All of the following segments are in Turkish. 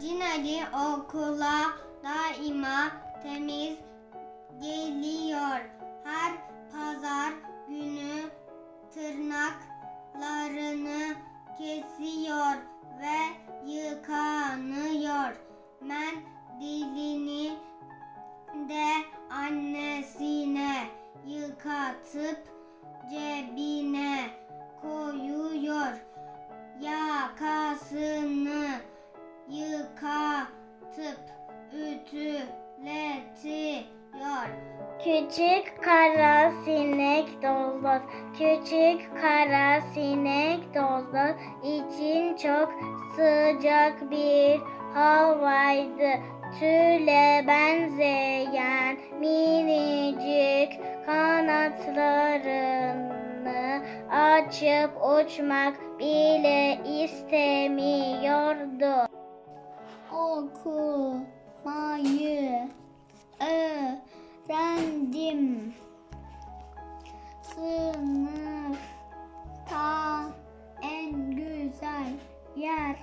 Cinali okula daima temiz geliyor. Her pazar günü tırnaklarını kesiyor ve yıkanıyor. Ben dilini de annesine yıkatıp cebine koyuyor. Yakasını Küçük kara sinek domuz, küçük kara sinek domuz için çok sıcak bir havaydı. Tüle benzeyen minicik kanatlarını açıp uçmak bile istemiyordu. Okumayı öğrendim. Sınıfta en güzel yer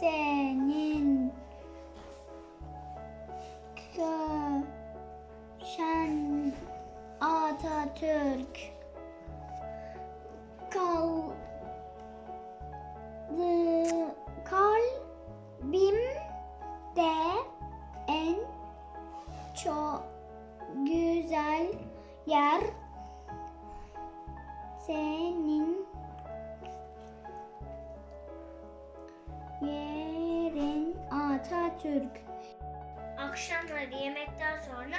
senin köşen Atatürk kaldı kalbimde en yer senin yerin Atatürk. Akşamları yemekten sonra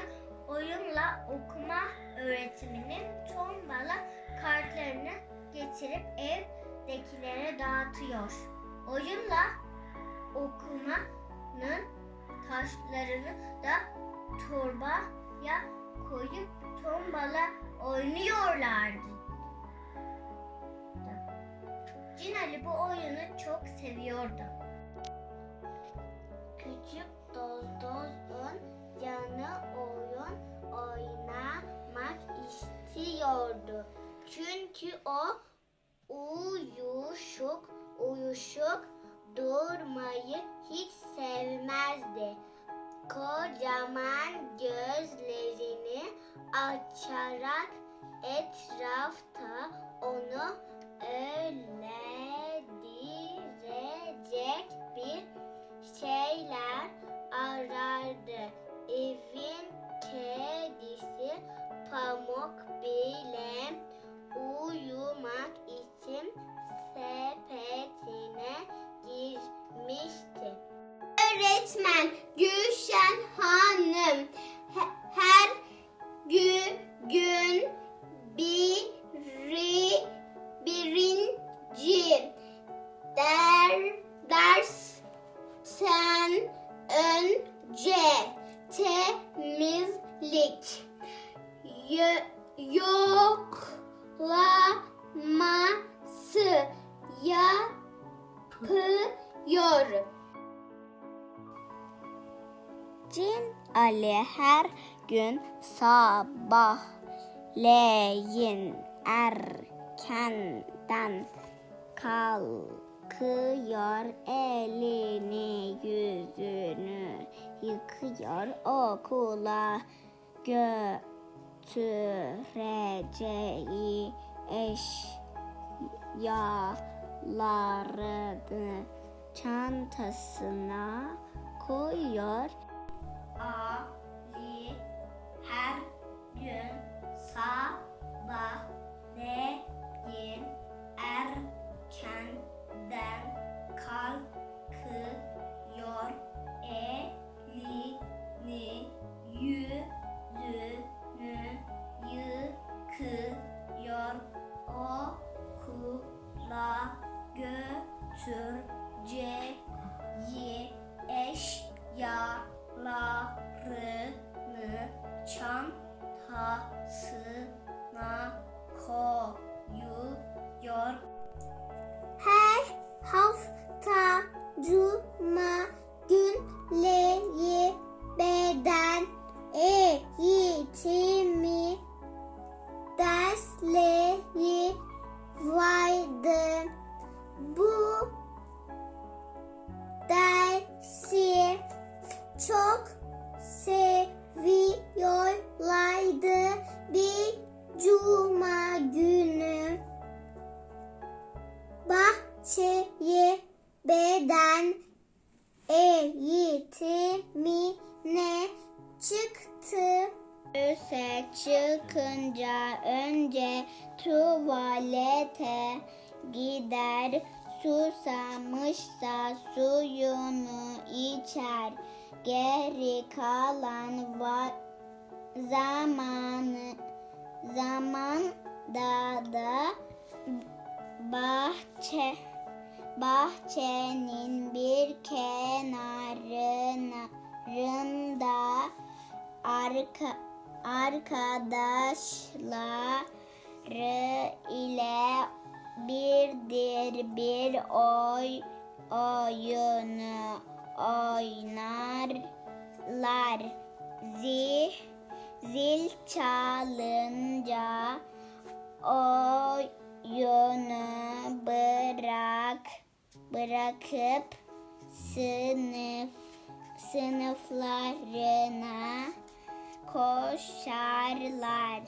oyunla okuma öğretiminin tombala kartlarını getirip evdekilere dağıtıyor. Oyunla okumanın taşlarını da torbaya koyup tombala oynuyorlardı. Cin Ali bu oyunu çok seviyordu. Küçük Dozdoz'un canı oyun oynamak istiyordu. Çünkü o uyuşuk uyuşuk durmayı hiç sevmezdi. Kocaman gözlerini açarak etrafta onu öldürecek bir şeyler arardı. Evin kedisi Pamuk bile uyumak için sepetine girmişti. Öğretmen Gülşen Hanım gün biri birinci der ders sen önce temizlik yo- yoklaması yapıyor. Cin Ali her gün sabahleyin erkenden kalkıyor elini yüzünü yıkıyor okula götüreceği eşyalarını çantasına koyuyor. Ali aldım. Bu dersi çok seviyorlardı bir cuma günü. Bahçeye beden eğitimine çıktı. Öse çıkınca önce tuvalete gider. Susamışsa suyunu içer. Geri kalan va- zamanı zamanda da bahçe bahçenin bir kenarında arka arkadaşları ile birdir bir oy oyunu oynarlar. Zil, zil çalınca oyunu bırak bırakıp sınıf sınıflarına koşarlar.